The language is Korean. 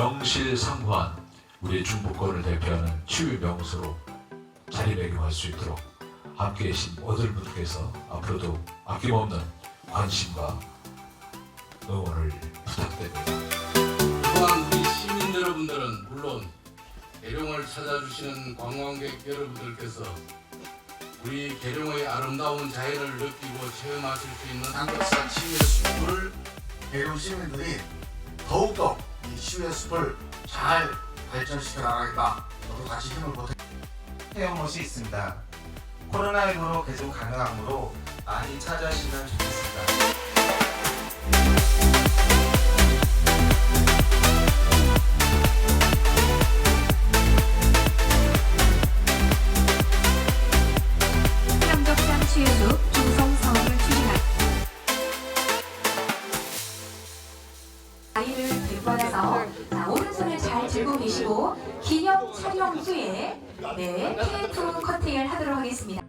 명실상부한 우리 중부권을 대표하는 치유 명소로 자리매김할 수 있도록 함께 계신 모든 분께서 앞으로도 아낌없는 관심과 응원을 부탁드립니다. 또한 우리 시민 여러분들은 물론 계룡을 찾아주시는 관광객 여러분들께서 우리 계룡의 아름다운 자연을 느끼고 체험하실 수 있는 삼겹살 치유의 숲을 대구 시민들이 더욱더 이 치유의 숲을 잘 발전시켜 나가겠다. 저도 같이 힘을 보태. 체험옷이 있습니다. 코로나19로 계속 가능하므로 많이 찾아주시면 좋겠습니다. 받아서 자, 오른손을 잘 들고 계시고 기념 촬영 후에 네, TF 커팅을 하도록 하겠습니다.